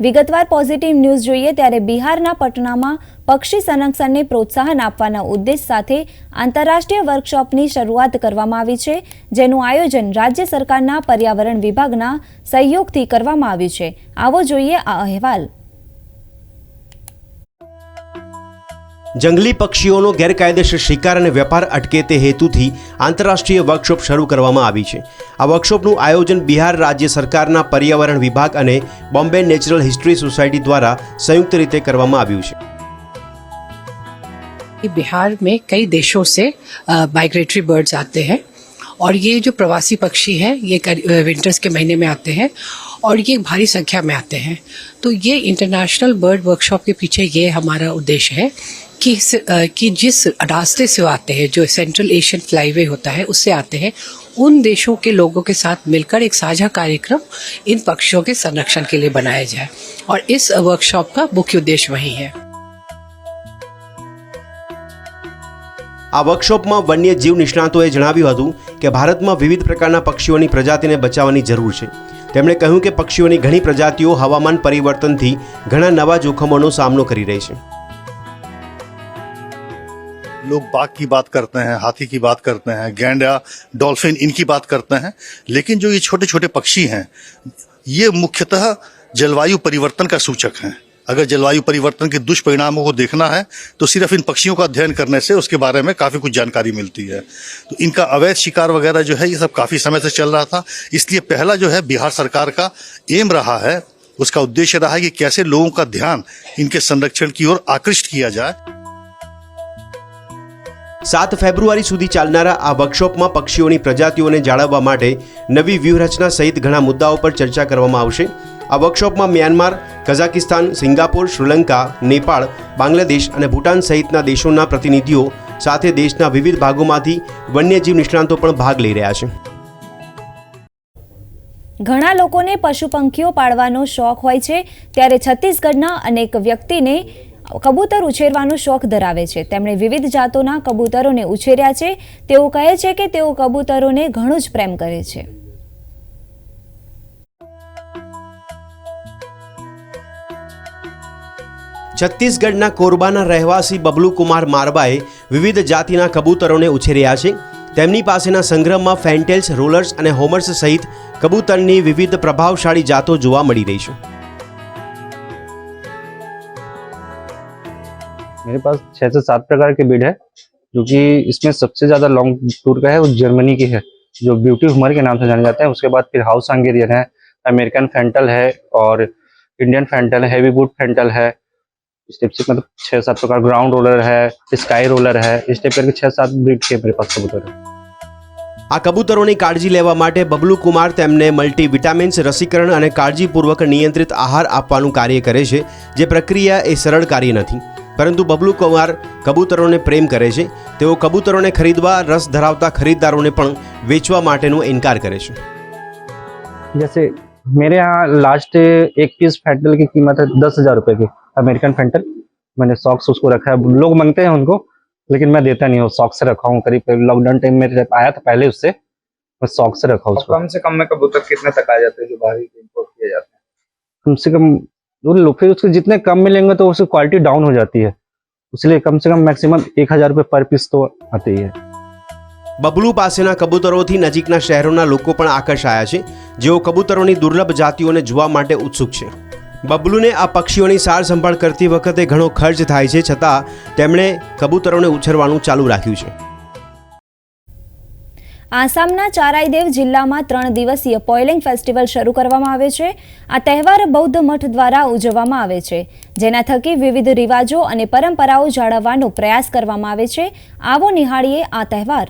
વિગતવાર positive news જોઈએ ત્યારે બિહારના પટનામાં પક્ષી સંરક્ષણને પ્રોત્સાહન આપવાના ઉદ્દેશ સાથે આંતરરાષ્ટ્રીય વર્કશોપની શરૂઆત કરવામાં આવી છે, જેનું આયોજન રાજ્ય સરકારના પર્યાવરણ વિભાગના સહયોગથી કરવામાં આવ્યું છે. આવો જોઈએ આ અહેવાલ. જંગલી પક્ષીઓનો ગેરકાયદેસર શિકાર અને વેપાર અટકે તે હેતુથી આંતરરાષ્ટ્રીય વર્કશોપ શરૂ કરવામાં આવી છે આ વર્કશોપનું આયોજન બિહાર રાજ્ય સરકારના પર્યાવરણ વિભાગ અને બોમ્બે નેચરલ હિસ્ટ્રી સોસાયટી દ્વારા સંયુક્ત રીતે કરવામાં આવ્યું છે कि बिहार में कई देशों से माइग्रेटरी बर्ड्स आते हैं और ये जो प्रवासी पक्षी हैं ये विंटर्स के महीने में आते हैं और ये भारी संख्या में आते हैं तो ये इंटरनेशनल बर्ड वर्कशॉप के पीछे ये हमारा उद्देश्य है कि इस- अ, कि जिस रास्ते से वो आते हैं जो सेंट्रल एशियन फ्लाईवे होता है उससे आते हैं उन देशों के लोगों के साथ मिलकर एक साझा कार्यक्रम इन पक्षियों के संरक्षण के लिए बनाया जाए और इस वर्कशॉप का मुख्य उद्देश्य वही है આ વર્કશોપમાં વન્ય જીવ નિષ્ણાતોએ જણાવ્યું હતું કે ભારતમાં વિવિધ પ્રકારના પક્ષીઓની પ્રજાતિને બચાવવાની જરૂર છે તેમણે કહ્યું કે પક્ષીઓની ઘણી પ્રજાતિઓ હવામાન પરિવર્તનથી ઘણા નવા જોખમોનો સામનો કરી રહી છે लोग बाघ की बात करते हैं, हाथी की बात करते हैं, गेंडा, डॉल्फिन, इनकी बात करते हैं। लेकिन जो ये छोटे छोटे पक्षी हैं, ये मुख्यतः जलवायु परिवर्तन का सूचक हैं। अगर जलवायु परिवर्तन के दुष्परिणामों को देखना है तो सिर्फ़ इन पक्षियों का अध्ययन करने से उसके बारे में काफ़ी कुछ जानकारी मिलती है। तो इनका अवैध शिकार वगैरह जो है, ये सब काफ़ी समय से चल रहा था। इसलिए पहला जो है, बिहार सरकार का एम रहा है। उसका उद्देश्य रहा है कि कैसे लोगों का ध्यान इनके संरक्षण की ओर आकृष्ट किया जाए। સાત ફેબ્રુઆરી સુધી ચાલનારા આ વર્કશોપમાં પક્ષીઓની પ્રજાતિઓને જાળવવા માટે નવી વ્યૂહરચના સહિત ઘણા મુદ્દાઓ પર ચર્ચા કરવામાં આવશે. આ વર્કશોપમાં Myanmar, Kazakhstan, Singapore, Sri Lanka, Nepal, Bangladesh અને ભૂટાન સહિતના દેશોના પ્રતિનિધિઓ સાથે દેશના વિવિધ ભાગોમાંથી વન્યજીવ નિષ્ણાંતો પણ ભાગ લઈ રહ્યા છે. ઘણા લોકોને પશુ પંખીઓ પાળવાનો શોખ હોય છે, ત્યારે છત્તીસગઢના અનેક વ્યક્તિને કબૂતર ઉછેરવાનો શોખ ધરાવે છે. તેમણે વિવિધ જાતોના કબૂતરોને ઉછેર્યા છે. તેઓ કહે છે કે તેઓ કબૂતરોને ઘણો જ પ્રેમ કરે છે. છત્તીસગઢના કોરબાના રહેવાસી બબલુ કુમાર મારબાએ વિવિધ જાતિના કબૂતરોને ઉછેર્યા છે. તેમની પાસેના સંગ્રહમાં ફેન્ટેલ્સ, રોલર્સ અને હોમર્સ સહિત કબૂતરની વિવિધ પ્રભાવશાળી જાતો જોવા મળી રહી છે. मेरे पास छह से सात प्रकार के बीड है जो कि इसमें सबसे ज्यादा लॉन्ग टूर का है वो जर्मनी की है जो ब्यूटी हुमर के नाम से जाने जाते हैं उसके बाद फिर हाउस हंगेरियन है अमेरिकन फेंटल है और इंडियन फेंटल है हैवी बूट फेंटल है इस टाइप से मतलब छह सात प्रकार ग्राउंड रोलर है स्काई रोलर है इस टाइप करके छह सात ब्रीड के मेरे पास कबूतर है આ કબૂતરોની કાળજી લેવા માટે બબલુ કુમાર તેમને મલ્ટી વિટામિન્સ રસીકરણ અને કાળજીપૂર્વક નિયંત્રિત આહાર આપવાનું કાર્ય કરે છે જે પ્રક્રિયા એ સરળ કાર્ય નથી પરંતુ બબલુ કુમાર કબૂતરોને પ્રેમ કરે છે તેઓ કબૂતરોને ખરીદવા રસ ધરાવતા ખરીદદારોને પણ વેચવા માટેનો ઇનકાર કરે છે जैसे मेरे यहाँ लास्ट एक पीस फेंटल की कीमत है दस हजार रुपए की अमेरिकन फेंटल मैंने सॉक्स उसको रखा है लोग मांगते हैं उनको लेकिन मैं देता नहीं हूँ सॉक्स से रखा हूँ करीब करीब लॉकडाउन टाइम में जब आया था पहले उससे मैं सॉक्स से रखा हूँ और उसको कम से कम में कबूतर कितने तक आ जाते हैं जो बाहर इम्पोर्ट किए जाते हैं कम से कम वो लो- फिर उसके जितने कम मिलेंगे तो उसकी क्वालिटी डाउन हो जाती है इसलिए कम से कम मैक्सिमम एक हजार रुपये पर पीस तो आते ही है બબલુ પાસેના કબૂતરોથી નજીકના શહેરોના લોકો પણ આકર્ષાયા છે જેઓ કબૂતરોની દુર્લભ જાતિઓને જોવા માટે ઉત્સુક છે બબલુને આ પક્ષીઓની સાર સંભાળ કરતી વખતે ઘણો ખર્ચ થાય છે છતાં તેમણે કબૂતરોને ઉછેરવાનું ચાલુ રાખ્યું છે આસામના ચારાઈદેવ જિલ્લામાં ત્રણ દિવસીય પોઇલિંગ ફેસ્ટિવલ શરૂ કરવામાં આવે છે. આ તહેવાર બૌદ્ધ મઠ દ્વારા ઉજવવામાં આવે છે, જેના થકી વિવિધ રિવાજો અને પરંપરાઓ જાળવવાનો પ્રયાસ કરવામાં આવે છે. આવો નિહાળીએ આ તહેવાર.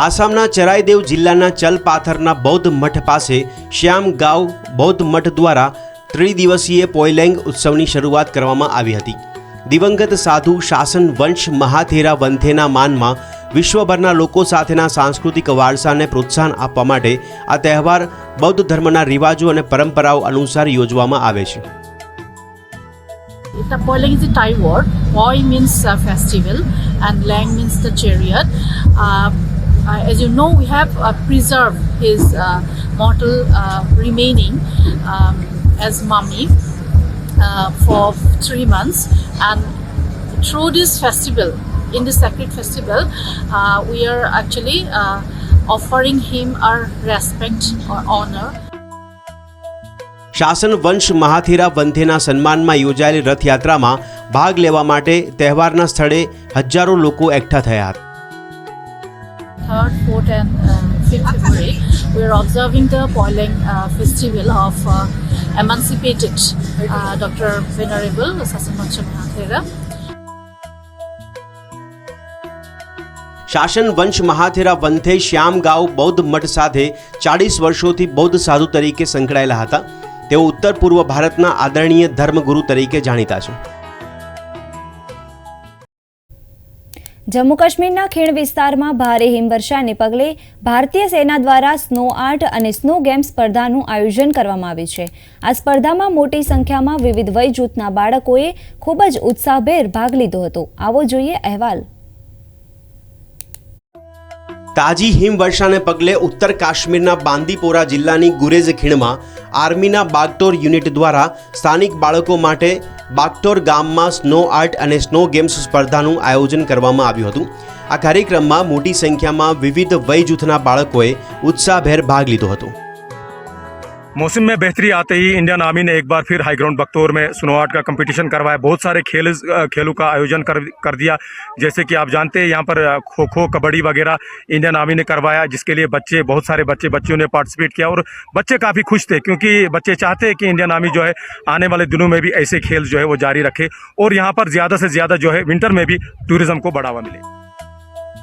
આસામના ચરાઈદેવ જિલ્લાના ચલપાથરના બૌદ્ધ મઠ પાસે શ્યામ ગાંવ બૌદ્ધ મઠ દ્વારા ત્રિદિવસીય પોઇલેંગ ઉત્સવની શરૂઆત કરવામાં આવી હતી. દિવંગત સાધુ શાસન વંશ મહાથેરા વંથેના માનમાં વિશ્વભરના લોકો સાથેના સાંસ્કૃતિક વારસાને પ્રોત્સાહન આપવા માટે આ તહેવાર બૌદ્ધ ધર્મના રિવાજો અને પરંપરાઓ અનુસાર યોજવામાં આવે છે The Poiling is a Thai word. Poi means uh, festival and Lang means the chariot. Uh, uh, as you know, we have uh, preserved his uh, mortal uh, remaining um, as mummy uh, for three months, and through this festival, in this sacred festival, uh, we are actually uh, offering him our respect or honor. શાસન વંશ મહાથેરા વંથેના સન્માનમાં યોજાયેલી રથયાત્રામાં ભાગ લેવા માટે તહેવારના સ્થળે હજારો લોકો એકઠા થયા હતા third, fourth, and uh, fifth February, we are observing the Poilang uh, festival of uh, emancipated uh, Dr. Venerable Mahathera. શાસન વંશ મહાથેરા વંથે શ્યામગાંવ બૌદ્ધ મઠ સાથે ચાળીસ વર્ષોથી બૌદ્ધ સાધુ તરીકે સંકળાયેલા હતા તેઓ ઉત્તર પૂર્વ ભારતના આદરણીય ધર્મગુરુ તરીકે જાણીતા છે જમ્મુ કાશ્મીરના ખીણ વિસ્તારમાં ભારે હિમવર્ષાને પગલે ભારતીય સેના દ્વારા સ્નો આર્ટ અને સ્નો ગેમ સ્પર્ધાનું આયોજન કરવામાં આવ્યું છે. આ સ્પર્ધામાં મોટી સંખ્યામાં વિવિધ વય જૂથના બાળકોએ ખૂબ જ ઉત્સાહભેર ભાગ લીધો હતો. આવો જોઈએ અહેવાલ. તાજી હિમવર્ષાને પગલે ઉત્તર કાશ્મીરના બાંદીપોરા જિલ્લાની ગુરેઝ ખીણમાં આર્મીના બાગટોર યુનિટ દ્વારા સ્થાનિક બાળકો માટે બાગટોર ગામમાં સ્નો આર્ટ અને સ્નો ગેમ્સ સ્પર્ધાનું આયોજન કરવામાં આવ્યું હતું. આ કાર્યક્રમમાં મોટી સંખ્યામાં વિવિધ વય જૂથના બાળકોએ ઉત્સાહભેર ભાગ લીધો હતો. मौसम में बेहतरी आते ही इंडियन आर्मी ने एक बार फिर हाई ग्राउंड बख्तौर में स्नो आर्ट का कंपटीशन करवाया। बहुत सारे खेल खेलों का आयोजन कर कर दिया। जैसे कि आप जानते हैं, यहाँ पर खो खो कबड्डी वगैरह इंडियन आर्मी ने करवाया, जिसके लिए बच्चे, बहुत सारे बच्चे, बच्चियों ने पार्टिसिपेट किया और बच्चे काफ़ी खुश थे, क्योंकि बच्चे चाहते हैं कि इंडियन आर्मी जो है, आने वाले दिनों में भी ऐसे खेल जो है वो जारी रखे और यहाँ पर ज़्यादा से ज़्यादा जो है विंटर में भी टूरिज़्म को बढ़ावा मिले।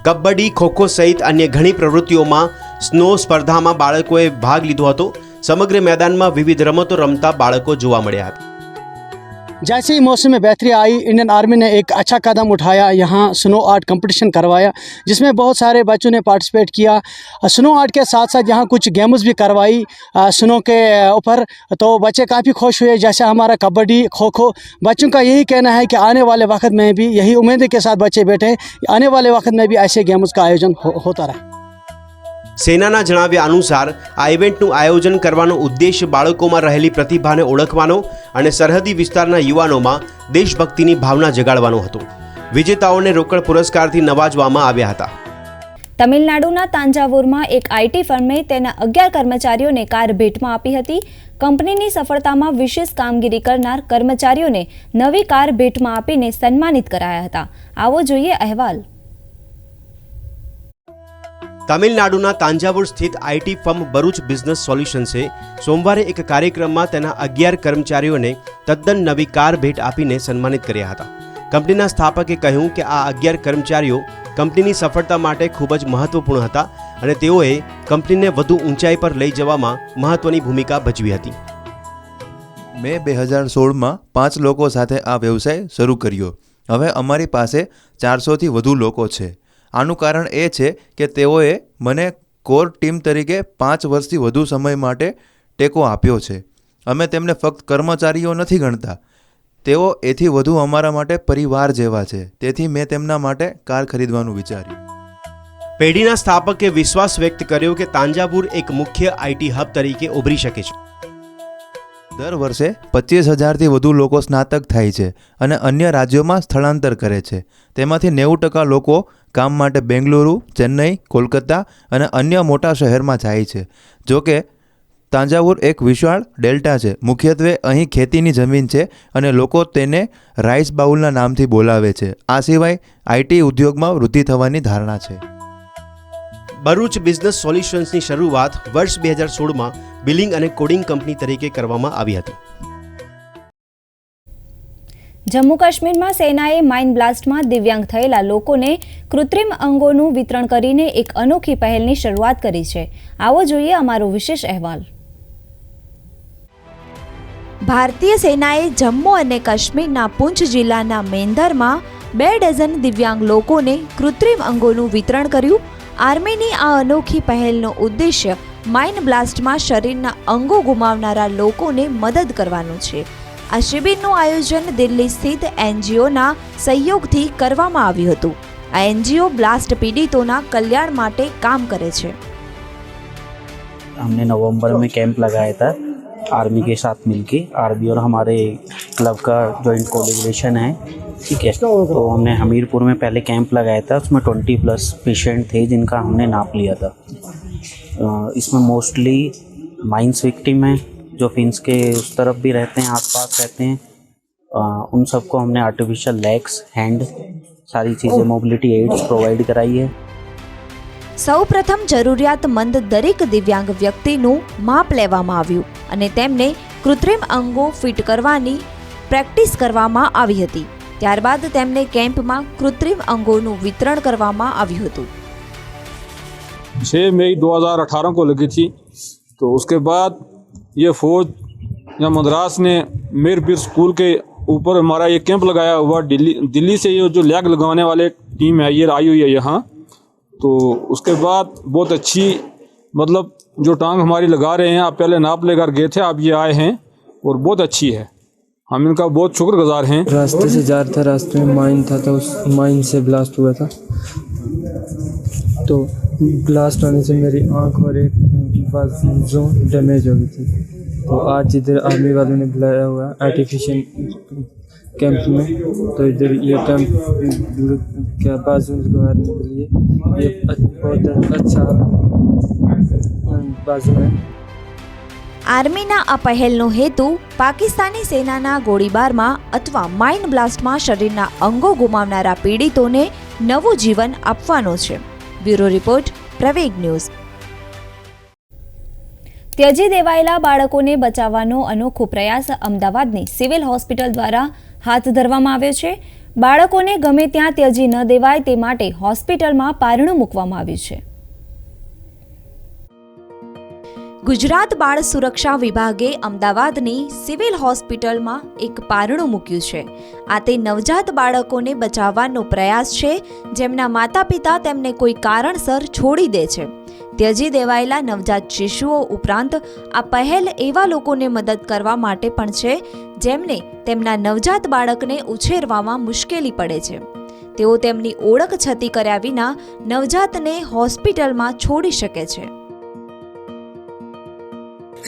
કબડ્ડી, ખોખો સહિત અન્ય ઘણી પ્રવૃત્તિઓમાં સ્નો સ્પર્ધામાં બાળકોએ ભાગ લીધો હતો. સમગ્ર મેદાનમાં વિવિધ રમતો રમતા બાળકો જોવા મળ્યા હતા. जैसे ही मौसम में बेहतरी आई इंडियन आर्मी ने एक अच्छा कदम उठाया। यहाँ स्नो आर्ट कंपटीशन करवाया जिसमें बहुत सारे बच्चों ने पार्टिसिपेट किया। स्नो आर्ट के साथ साथ यहाँ कुछ गेम्स भी करवाई स्नो के ऊपर। तो बच्चे काफ़ी खुश हुए जैसे हमारा कबड्डी खो खो बच्चों का यही कहना है कि आने वाले वक्त में भी यही उम्मीद के साथ बच्चे बैठे आने वाले वक्त में भी ऐसे गेम्स का आयोजन हो, होता रहे। સેનાના જણાવ્યા અનુસાર, આ ઇવેન્ટનું આયોજન કરવાનો ઉદ્દેશ બાળકોમાં રહેલી પ્રતિભાને ઓળખવાનો અને સરહદી વિસ્તારના યુવાનોમાં દેશભક્તિની ભાવના જગાડવાનો હતો. વિજેતાઓને રોકડ પુરસ્કારથી નવાજવામાં આવ્યા હતા. તમિલનાડુના તાંજાવુરમાં એક આઈટી ફર્મે તેના અગિયાર કર્મચારીઓને કાર ભેટમાં આપી હતી. કંપનીની સફળતામાં વિશેષ કામગીરી કરનાર કર્મચારીઓને નવી કાર ભેટમાં આપીને સન્માનિત કરાયા હતા. આવો જોઈએ અહેવાલ. તમિલનાડુના તાંજાવુર સ્થિત આઈટી ફર્મ ભરૂચ બિઝનેસ સોલ્યુશન્સે સોમવારે એક કાર્યક્રમમાં તેના અગિયાર કર્મચારીઓને તદ્દન નવી કાર ભેટ આપીને સન્માનિત કર્યા હતા. કંપનીના સ્થાપકે કહ્યું કે આ અગિયાર કર્મચારીઓ કંપનીની સફળતા માટે ખૂબ જ મહત્વપૂર્ણ હતા અને તેઓએ કંપનીને વધુ ઊંચાઈ પર લઈ જવામાં મહત્વની ભૂમિકા ભજવી હતી. મેં બે હજાર સોળમાં પાંચ લોકો સાથે આ વ્યવસાય શરૂ કર્યો. હવે અમારી પાસે ચારસોથી વધુ લોકો છે. આનું કારણ એ છે કે તેઓએ મને કોર ટીમ તરીકે પાંચ વર્ષથી વધુ સમય માટે ટેકો આપ્યો છે. અમે તેમને ફક્ત કર્મચારીઓ નથી ગણતા. તેઓ એથી વધુ અમારા માટે પરિવાર જેવા છે. તેથી મેં તેમના માટે કાર ખરીદવાનું વિચાર્યું. પેઢીના સ્થાપકે વિશ્વાસ વ્યક્ત કર્યો કે તાંજાવુર એક મુખ્ય આઈટી હબ તરીકે ઉભરી શકે છે. દર વર્ષે પચીસ હજારથી વધુ લોકો સ્નાતક થાય છે અને અન્ય રાજ્યોમાં સ્થળાંતર કરે છે. તેમાંથી નેવું ટકા લોકો કામ માટે બેંગલુરુ, ચેન્નઈ, કોલકાતા અને અન્ય મોટા શહેરમાં જાય છે. જોકે, તાંજાવુર એક વિશાળ ડેલ્ટા છે. મુખ્યત્વે અહીં ખેતીની જમીન છે અને લોકો તેને રાઈસ બાઉલના નામથી બોલાવે છે. આ સિવાય આઈટી ઉદ્યોગમાં વૃદ્ધિ થવાની ધારણા છે. ભરૂચ બિઝનેસ સોલ્યુશન્સની શરૂઆત વર્ષ બે હજાર સોળમાં બિલિંગ અને કોડિંગ કંપની તરીકે કરવામાં આવી હતી. જમ્મુ કાશ્મીરમાં સેનાએ માઇન બ્લાસ્ટમાં દિવ્યાંગ થયેલા લોકોને કૃત્રિમ અંગોનું વિતરણ કરીને એક અનોખી પહેલની શરૂઆત કરી છે. આવો જોઈએ અમારો વિશેષ અહેવાલ. ભારતીય સેનાએ જમ્મુ અને કાશ્મીરના પુંછ જિલ્લાના મેંદરમાં બે ડઝન દિવ્યાંગ લોકોને કૃત્રિમ અંગોનું વિતરણ કર્યું. આર્મીની આ અનોખી પહેલનો ઉદ્દેશ્ય માઇન બ્લાસ્ટમાં શરીરના અંગો ગુમાવનારા લોકોને મદદ કરવાનો છે આ શિબિરનું આયોજન દિલ્હી સ્થિત એનજીઓના સહયોગથી કરવામાં આવ્યું હતું આ એનજીઓ બ્લાસ્ટ પીડિતોના કલ્યાણ માટે કામ કરે છે हमने नवंबर में कैंप लगाया था आर्मी के साथ मिलके आर्मी और हमारे क्लब का जॉइंट कोलिब्रेशन है ठीक है तो हमने हमीरपुर में पहले कैंप लगाया था उसमें ट्वेंटी प्लस पेशेंट थे जिनका हमने नाप लिया था अ, इसमें मोस्टली माइंस विक्टिम हैं जो फिंस के उस तरफ भी रहते हैं आसपास रहते हैं अ, उन सबको हमने आर्टिफिशियल लेग्स हैंड सारी चीज़ें मोबिलिटी एड्स प्रोवाइड कराई है સૌપ્રથમ જરૂરિયાતમંદ દરેક દિવ્યાંગ વ્યક્તિનું માપ લેવામાં આવ્યું અને તેમને કૃત્રિમ અંગો ફિટ કરવાની પ્રેક્ટિસ કરવામાં આવી હતી ત્યારબાદ તેમને કેમ્પમાં કૃત્રિમ અંગોનું વિતરણ કરવામાં આવ્યું હતું छः मई 2018 को लगी थी तो उसके बाद ये फौज या मद्रास ने मीरपीर स्कूल के ऊपर हमारा ये कैंप लगाया हुआ दिल्ली दिल्ली से ये जो लैग लगवाने वाले टीम है ये आई हुई है यहाँ तो उसके बाद बहुत अच्छी मतलब जो टांग हमारी लगा रहे हैं आप पहले नाप लेकर गए थे आप ये आए हैं और बहुत अच्छी है हम इनका बहुत शुक्रगुजार हैं। रास्ते से जा रहा था, रास्ते में माइन था तो उस माइन से ब्लास्ट हुआ था। तो ब्लास्ट होने से मेरी आँख और एक जो डैमेज हो गई थी। तो आज इधर आर्मी वालों ने बुलाया हुआ आर्टिफिशियल कैंप में। तो इधर ये कैंप क्या बाजू लगाने के लिए ये बहुत अच्छा बाजू है। આર્મીના આ પહેલનો હેતુ પાકિસ્તાની સેનાના ગોળીબારમાં અથવા માઇન બ્લાસ્ટમાં શરીરના અંગો ગુમાવનારા પીડિતોને નવું જીવન આપવાનો છે. Bureau report, Praveg news. ત્યજી દેવાયેલા બાળકોને બચાવવાનો અનોખો પ્રયાસ અમદાવાદની સિવિલ હોસ્પિટલ દ્વારા હાથ ધરવામાં આવ્યો છે. બાળકોને ગમે ત્યાં ત્યજી ન દેવાય તે માટે હોસ્પિટલમાં પારણું મૂકવામાં આવ્યું છે. ગુજરાત બાળ સુરક્ષા વિભાગે અમદાવાદની સિવિલ હોસ્પિટલમાં એક પારણું મૂક્યું છે. આ તે નવજાત બાળકોને બચાવવાનો પ્રયાસ છે, જેમના માતા પિતા તેમને કોઈ કારણસર છોડી દે છે. ત્યજી દેવાયેલા નવજાત શિશુઓ ઉપરાંત આ પહેલ એવા લોકોને મદદ કરવા માટે પણ છે, જેમને તેમના નવજાત બાળકને ઉછેરવામાં મુશ્કેલી પડે છે. તેઓ તેમની ઓળખ છતી કર્યા વિના નવજાતને હોસ્પિટલમાં છોડી શકે છે.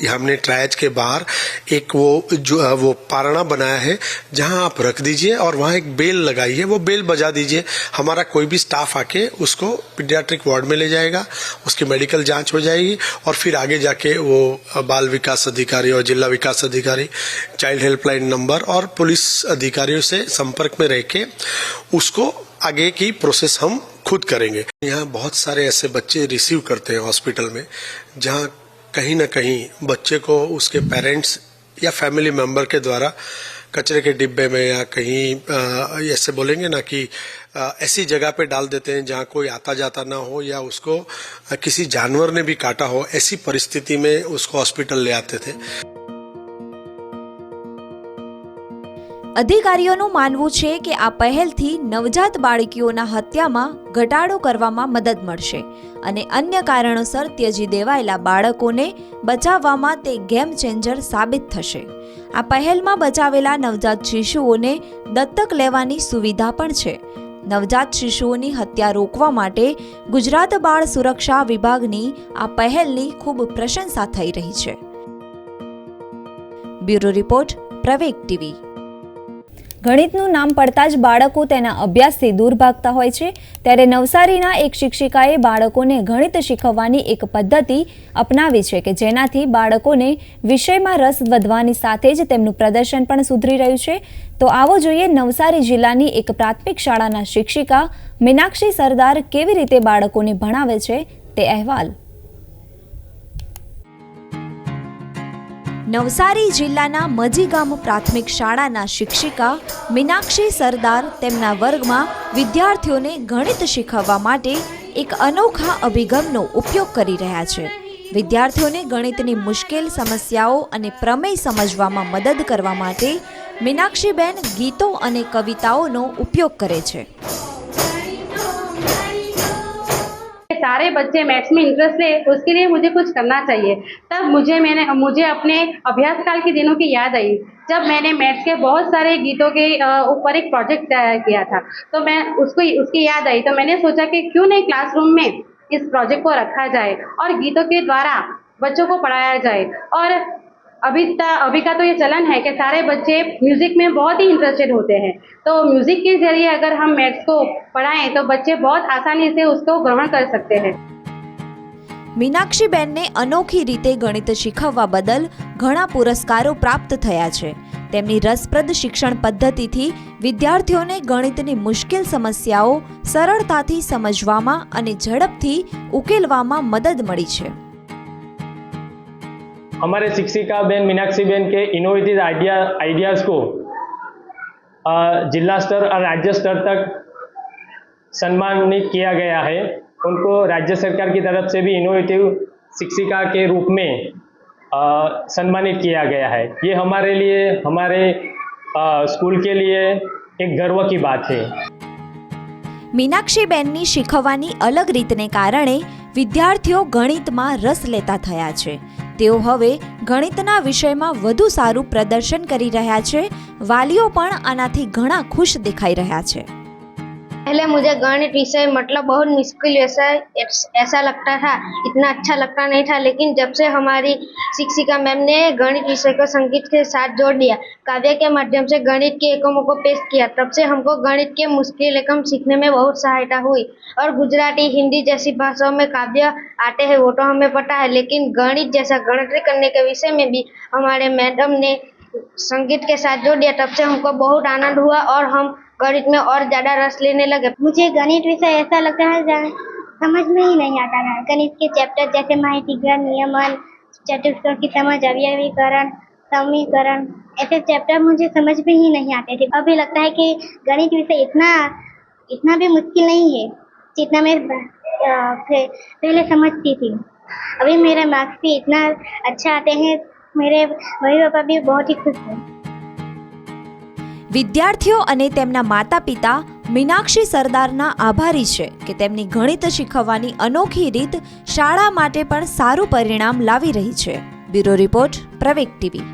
हमने ट्रायज के बाहर एक वो जो वो पारणा बनाया है, जहाँ आप रख दीजिए और वहाँ एक बेल लगाई है वो बेल बजा दीजिए। हमारा कोई भी स्टाफ आके उसको पीडियाट्रिक वार्ड में ले जाएगा, उसकी मेडिकल जाँच हो जाएगी और फिर आगे जाके वो बाल विकास अधिकारी और जिला विकास अधिकारी, चाइल्ड हेल्पलाइन नंबर और पुलिस अधिकारियों से संपर्क में रह के उसको आगे की प्रोसेस हम खुद करेंगे। यहाँ बहुत सारे ऐसे बच्चे रिसीव करते हैं हॉस्पिटल में, जहाँ कहीं ना कहीं बच्चे को उसके पेरेंट्स या फैमिली मेंबर के द्वारा कचरे के डिब्बे में या कहीं ऐसे बोलेंगे ना कि ऐसी जगह पे डाल देते हैं जहाँ कोई आता जाता ना हो या उसको किसी जानवर ने भी काटा हो, ऐसी परिस्थिति में उसको हॉस्पिटल ले आते थे। અધિકારીઓનું માનવું છે કે આ પહેલથી નવજાત બાળકીઓના હત્યામાં ઘટાડો કરવામાં મદદ મળશે અને અન્ય કારણોસર ત્યજી દેવાયેલા બાળકોને બચાવવામાં તે ગેમ ચેન્જર સાબિત થશે. આ પહેલમાં બચાવેલા નવજાત શિશુઓને દત્તક લેવાની સુવિધા પણ છે. નવજાત શિશુઓની હત્યા રોકવા માટે ગુજરાત બાળ સુરક્ષા વિભાગની આ પહેલની ખૂબ પ્રશંસા થઈ રહી છે. Bureau report Praveg TV. ગણિતનું નામ પડતા જ બાળકો તેના અભ્યાસથી દૂર ભાગતા હોય છે. ત્યારે નવસારીના એક શિક્ષિકાએ બાળકોને ગણિત શીખવવાની એક પદ્ધતિ અપનાવી છે કે જેનાથી બાળકોને વિષયમાં રસ વધવાની સાથે જ તેમનું પ્રદર્શન પણ સુધરી રહ્યું છે. તો આવો જોઈએ નવસારી જિલ્લાની એક પ્રાથમિક શાળાના શિક્ષિકા મીનાક્ષી સરદાર કેવી રીતે બાળકોને ભણાવે છે તે અહેવાલ. નવસારી જિલ્લાના મજીગામ પ્રાથમિક શાળાના શિક્ષિકા મીનાક્ષી સરદાર તેમના વર્ગમાં વિદ્યાર્થીઓને ગણિત શીખવવા માટે એક અનોખા અભિગમનો ઉપયોગ કરી રહ્યા છે. વિદ્યાર્થીઓને ગણિતની મુશ્કેલ સમસ્યાઓ અને પ્રમેય સમજવામાં મદદ કરવા માટે મીનાક્ષીબેન ગીતો અને કવિતાઓનો ઉપયોગ કરે છે. सारे बच्चे मैथ्स में इंटरेस्ट ले, उसके लिए मुझे कुछ करना चाहिए। तब मुझे मैंने, मुझे अपने अभ्यास काल के दिनों की याद आई, जब मैंने मैथ्स के बहुत सारे गीतों के ऊपर एक प्रोजेक्ट तैयार किया था। तो मैं उसको, उसकी याद आई तो मैंने सोचा कि क्यों नहीं क्लासरूम में इस प्रोजेक्ट को रखा जाए और गीतों के द्वारा बच्चों को पढ़ाया जाए। और अभी ता- अभी का तो ये चलन है कि सारे बच्चे म्यूजिक में बहुत ही इंटरेस्टेड होते हैं तो म्यूजिक के जरिए अगर हम मैथ्स को पढ़ाएं तो बच्चे बहुत आसानी से उसको ग्रहण कर सकते हैं મીનાક્ષીબેનને અનોખી રીતે ગણિત શીખવવા બદલ ઘણા પુરસ્કારો પ્રાપ્ત થયા છે તેમની રસપ્રદ શિક્ષણ પદ્ધતિથી વિદ્યાર્થીઓને ગણિતની મુશ્કેલ સમસ્યાઓ સરળતાથી સમજવામાં અને ઝડપથી ઉકેલવામાં મદદ મળી છે हमारे शिक्षिका बहन मीनाक्षी बहन के इनोवेटिव आइडिया आइडियाज़ को अ, जिला स्तर और राज्य स्तर तक सम्मानित किया गया है उनको राज्य सरकार की तरफ से भी इनोवेटिव शिक्षिका के रूप में अ, सम्मानित किया गया है ये हमारे लिए हमारे अ, स्कूल के लिए एक गर्व की बात है મીનાક્ષીબેનની શીખવવાની અલગ રીતને કારણે વિદ્યાર્થીઓ ગણિતમાં રસ લેતા થયા છે તેઓ હવે ગણિતના વિષયમાં વધુ સારું પ્રદર્શન કરી રહ્યા છે. વાલીઓ પણ આનાથી ઘણા ખુશ દેખાઈ રહ્યા છે. पहले मुझे गणित विषय मतलब बहुत मुश्किल ऐसा ऐसा लगता था, इतना अच्छा लगता नहीं था, लेकिन जब से हमारी शिक्षिका मैम ने गणित विषय को संगीत के साथ जोड़ दिया, काव्य के माध्यम से गणित के एकमों को पेश किया, तब से हमको गणित के मुश्किल एकम सीखने में बहुत सहायता हुई। और गुजराती, हिंदी जैसी भाषाओं में काव्य आते हैं, वो तो हमें पता है, लेकिन गणित जैसा गणित करने के विषय में भी हमारे मैडम ने संगीत के साथ जोड़ दिया, तब से हमको बहुत आनंद हुआ और हम गणित में और ज़्यादा रस लेने लगे। मुझे गणित विषय ऐसा लगता है समझ में ही नहीं आता था गणित के चैप्टर जैसे माहितीकरण नियमन चतुष्कोण की समझ अवयवीकरण समीकरण, ऐसे चैप्टर मुझे समझ में ही नहीं आते थे। अभी लगता है कि गणित विषय इतना इतना भी मुश्किल नहीं है जितना मैं पहले समझती थी। अभी मेरे मार्क्स भी इतना अच्छा आते हैं, मेरे मम्मी पापा भी बहुत ही खुश हैं। વિદ્યાર્થીઓ અને તેમના માતા પિતા મીનાક્ષી સરદારના આભારી છે કે તેમની ગણિત શીખવવાની અનોખી રીત શાળા માટે પણ સારું પરિણામ લાવી રહી છે. Bureau report Praveg TV.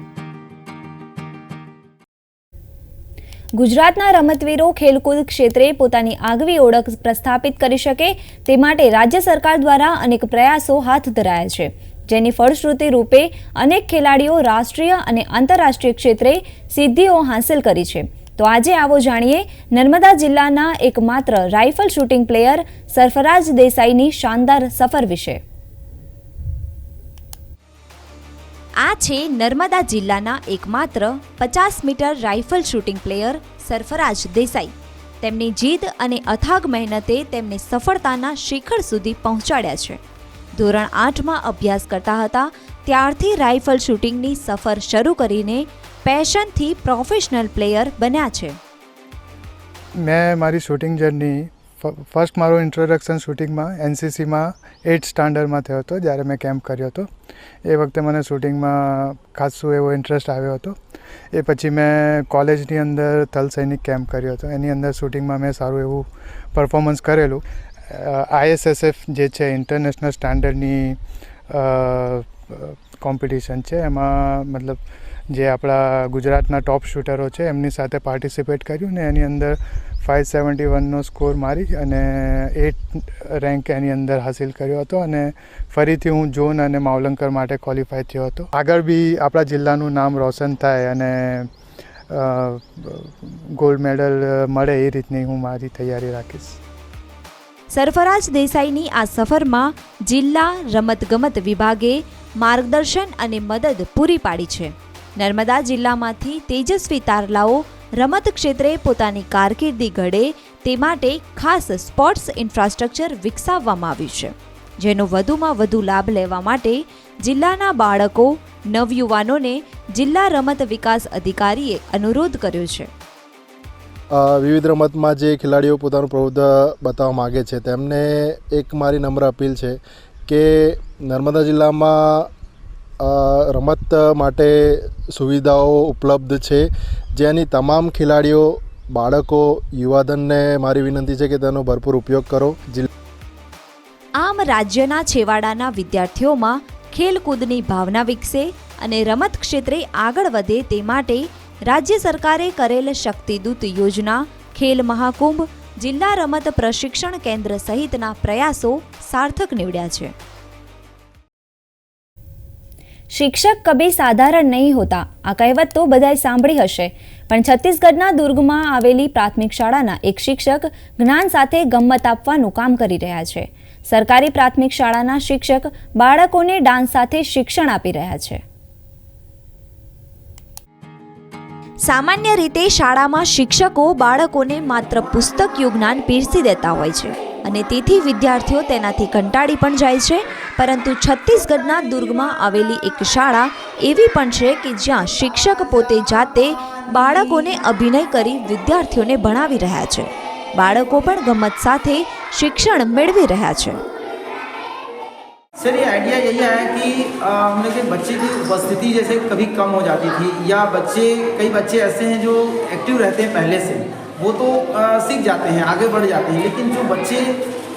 ગુજરાતના રમતવીરો ખેલકૂદ ક્ષેત્રે પોતાની આગવી ઓળખ પ્રસ્થાપિત કરી શકે તે માટે રાજ્ય સરકાર દ્વારા અનેક પ્રયાસો હાથ ધરાયા છે. જેની ફળશ્રુતિ રૂપે અનેક ખેલાડીઓ રાષ્ટ્રીય અને આંતરરાષ્ટ્રીય ક્ષેત્રે સિદ્ધિઓ હાંસલ કરી છે. તો આજે આવો જાણીએ નર્મદા જિલ્લાના એકમાત્ર રાઇફલ શૂટિંગ પ્લેયર સરફરાજ દેસાઈની શાનદાર સફર વિશે. આ છે નર્મદા જિલ્લાના એકમાત્ર પચાસ metre rifle shooting player Sarfaraz Desai. તેમની જીદ અને અથાગ મહેનતે તેમને સફળતાના શિખર સુધી પહોંચાડ્યા છે. ધોરણ આઠમાં અભ્યાસ કરતા હતા, ત્યારથી રાઇફલ શૂટિંગની સફર શરૂ કરીને પેશનથી પ્રોફેશનલ પ્લેયર બન્યા છે. મેં મારી શૂટિંગ જર્ની ફર્સ્ટ મારો ઇન્ટ્રોડક્શન શૂટિંગમાં એનસીસીમાં એઇટ સ્ટાન્ડર્ડમાં થયો હતો, જ્યારે મેં કેમ્પ કર્યો હતો. એ વખતે મને શૂટિંગમાં ખાસું એવો ઇન્ટરેસ્ટ આવ્યો હતો. એ પછી મેં કોલેજની અંદર થલ સૈનિક કેમ્પ કર્યો હતો. એની અંદર શૂટિંગમાં મેં સારું એવું પરફોર્મન્સ કરેલું. આઈએસએસએફ જે છે ઇન્ટરનેશનલ સ્ટાન્ડર્ડની કોમ્પિટિશન છે. એમાં મતલબ જે આપણા ગુજરાતના ટોપ શૂટરો છે, એમની સાથે પાર્ટિસિપેટ કર્યું ને એની અંદર ફાઇવ સેવન્ટી વનનો સ્કોર મારી અને એટ રેન્ક એની અંદર હાસિલ કર્યો હતો અને ફરીથી હું ઝોન અને માવલંકર માટે ક્વોલિફાય થયો હતો. આગળ બી આપણા જિલ્લાનું નામ રોશન થાય અને ગોલ્ડ મેડલ મળે એ રીતની હું મારી તૈયારી રાખીશ. સરફરાજ દેસાઈની આ સફરમાં જિલ્લા રમતગમત વિભાગે માર્ગદર્શન અને મદદ પૂરી પાડી છે. નર્મદા જિલ્લામાંથી તેજસ્વી તારલાઓ રમત ક્ષેત્રે પોતાની કારકિર્દી ઘડે તે માટે ખાસ સ્પોર્ટ્સ ઇન્ફ્રાસ્ટ્રક્ચર વિકસાવવામાં આવ્યું છે. જેનો વધુમાં વધુ લાભ લેવા માટે જિલ્લાના બાળકો, નવયુવાનોને જિલ્લા રમત વિકાસ અધિકારીએ અનુરોધ કર્યો છે. વિવિધ રમતમાં જે ખેલાડીઓ પોતાનું પ્રભુત્વ બતાવવા માગે છે, તેમને એક મારી નમ્ર અપીલ છે કે નર્મદા જિલ્લામાં રમત માટે સુવિધાઓ ઉપલબ્ધ છે, જેની તમામ ખેલાડીઓ, બાળકો, યુવાધનને મારી વિનંતી છે કે તેનો ભરપૂર ઉપયોગ કરો. આમ રાજ્યના છેવાડાના વિદ્યાર્થીઓમાં ખેલકૂદની ભાવના વિકસે અને રમત ક્ષેત્રે આગળ વધે તે માટે રાજ્ય સરકારે કરેલ શક્તિદૂત યોજના, ખેલ મહાકુંભ, જિલ્લા રમત પ્રશિક્ષણ કેન્દ્ર સહિતના પ્રયાસો સાર્થક નીવડ્યા છે. શિક્ષક કભી સાધારણ નહીં હોતા, આ કહેવત તો બધાએ સાંભળી હશે. પણ છત્તીસગઢના દુર્ગમાં આવેલી પ્રાથમિક શાળાના એક શિક્ષક જ્ઞાન સાથે ગમ્મત આપવાનું કામ કરી રહ્યા છે. સરકારી પ્રાથમિક શાળાના શિક્ષક બાળકોને ડાન્સ સાથે શિક્ષણ આપી રહ્યા છે. સામાન્ય રીતે શાળામાં શિક્ષકો બાળકોને માત્ર પુસ્તકીય જ્ઞાન પીરસી દેતા હોય છે. અને તેથી વિદ્યાર્થીઓ તેનાથી કંટાળી પણ જાય છે. પરંતુ છત્તીસગઢના દુર્ગમાં આવેલી એક શાળા એવી પણ છે કે જ્યાં શિક્ષક પોતે જાતે બાળકોને અભિનય કરી વિદ્યાર્થીઓને ભણાવી રહ્યા છે. બાળકો પણ ગમત સાથે શિક્ષણ મેળવી રહ્યા છે. सर ये आइडिया यही आया कि अ, हम लोग के बच्चे की उपस्थिति जैसे कभी कम हो जाती थी या बच्चे कई बच्चे ऐसे हैं जो एक्टिव रहते हैं पहले से वो तो अ, सीख जाते हैं आगे बढ़ जाते हैं लेकिन जो बच्चे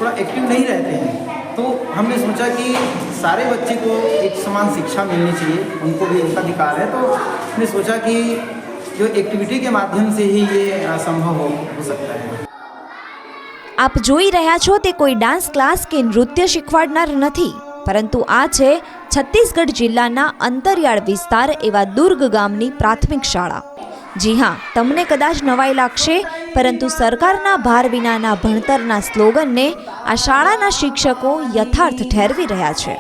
थोड़ा एक्टिव नहीं रहते हैं तो हमने सोचा कि सारे बच्चे को एक समान शिक्षा मिलनी चाहिए उनको भी उनका अधिकार है तो हमने सोचा कि जो एक्टिविटी के माध्यम से ही ये अ, संभव हो, हो सकता है આપ જોઈ રહ્યા છો તે કોઈ ડાન્સ ક્લાસ કે નૃત્ય શીખવાડનાર નથી પરંતુ આ છે છત્તીસગઢ જિલ્લાના અંતરિયાળ વિસ્તાર એવા દુર્ગ ગામની પ્રાથમિક શાળા જી હા તમને કદાચ નવાઈ લાગશે પરંતુ સરકારના ભાર વિનાના ભણતરના સ્લોગનને આ શાળાના શિક્ષકો યથાર્થ ઠેરવી રહ્યા છે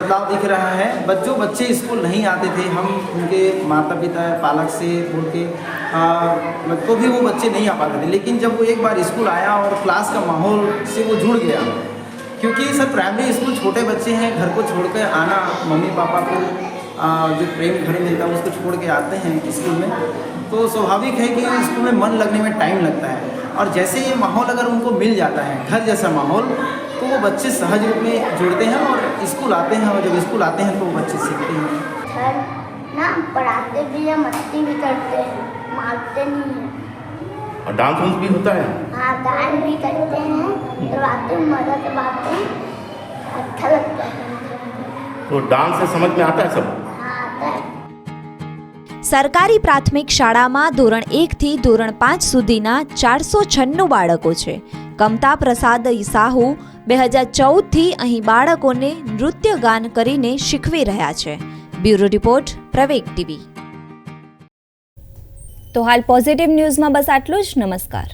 बदलाव दिख रहा है बच जो बच्चे स्कूल नहीं आते थे हम उनके माता पिता पालक से बोल के आ, तो भी वो बच्चे नहीं आ पाते थे लेकिन जब वो एक बार स्कूल आया और क्लास का माहौल से वो जुड़ गया क्योंकि सर प्राइमरी स्कूल छोटे बच्चे हैं घर को छोड़ कर आना मम्मी पापा को आ, जो प्रेम घर मिलता है उसको छोड़ के आते हैं स्कूल में। तो स्वाभाविक है कि स्कूल में मन लगने में टाइम लगता है। और जैसे ये माहौल अगर उनको मिल जाता है घर जैसा माहौल तो वो बच्चे सहज रूप में जुड़ते हैं और स्कूल आते हैं। और जब स्कूल आते हैं तो वो बच्चे सीखते हैं। सर ना पढ़ाते भी हैं मस्ती भी करते हैं मारते नहीं हैं। और डांस वांस भी होता है? हाँ दान भी करते हैं। तो आते हैं मजा से बात हैं अच्छा लगता है तो डांस से समझ में आता है सब हाँ आता है સરકારી પ્રાથમિક શાળામાં ધોરણ એકથી ધોરણ પાંચ સુધીના ચારસો છન્નું બાળકો છે કમતા પ્રસાદ સાહુ બે હજાર ચૌદથી અહીં બાળકોને નૃત્ય ગાન કરીને શીખવી રહ્યા છે બ્યુરો રિપોર્ટ પ્રવેગ ટીવી તો હાલ પોઝિટિવ ન્યૂઝમાં બસ આટલું જ નમસ્કાર